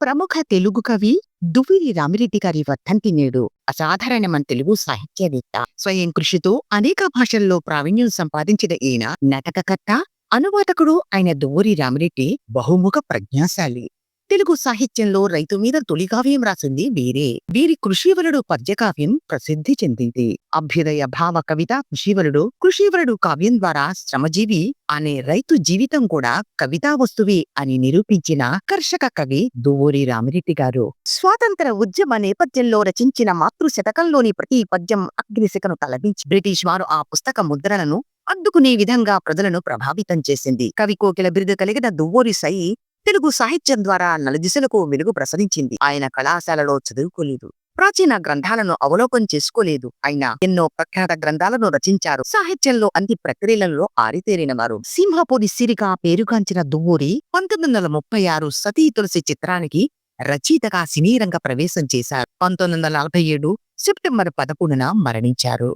ప్రముఖ తెలుగు కవి దువ్విరి రామిరెడ్డి గారి వర్ధంతి నేడు అసాధారణ మన తెలుగు సాహిత్యవేత్త. స్వయం కృషితో అనేక భాషల్లో ప్రావీణ్యం సంపాదించిన ఈయన నాటకకర్త అనువాదకుడు అయిన దువ్వూరి రామిరెడ్డి బహుముఖ ప్రజ్ఞాశాలి. తెలుగు సాహిత్యంలో రైతు మీద తొలి కావ్యం రాసింది వీరే. వీరి కృషివరుడు పద్యకావ్యం ప్రసిద్ధి చెందింది. అభ్యుదయ భావ కవిత కృషివరుడు కృషివరుడు కావ్యం ద్వారా శ్రమజీవి అనే రైతు జీవితం కూడా కవితా వస్తువే అని నిరూపించిన కర్షక కవి దువ్వూరి రామిరెడ్డి గారు. స్వాతంత్ర ఉద్యమ నేపథ్యంలో రచించిన మాతృ శతకంలోని ప్రతి పద్యం అగ్నిశిఖను తలపించి బ్రిటిష్ వారు ఆ పుస్తక ముద్రలను అడ్డుకునే విధంగా ప్రజలను ప్రభావితం చేసింది. కవి కోకిల బిరుదు కలిగిన దువ్వూరి సై తెలుగు సాహిత్యం ద్వారా నలుదిశలకు వెలుగు ప్రసరించింది. ఆయన కళాశాలలో చదువుకోలేదు. ప్రాచీన గ్రంథాలను అవలోకం చేసుకోలేదు. అయినా ఎన్నో ప్రఖ్యాత గ్రంథాలను రచించారు. సాహిత్యంలో అన్ని ప్రక్రియలలో ఆరితేరినవారు సింహపురి సిరిగా పేరుగాంచిన దువ్వూరి పంతొమ్మిది వందల ముప్పై ఆరు సతీ తులసి చిత్రానికి రచయితగా సినీ రంగ ప్రవేశం చేశారు. పంతొమ్మిది వందల నలభై ఏడు సెప్టెంబర్ పదకొండున మరణించారు.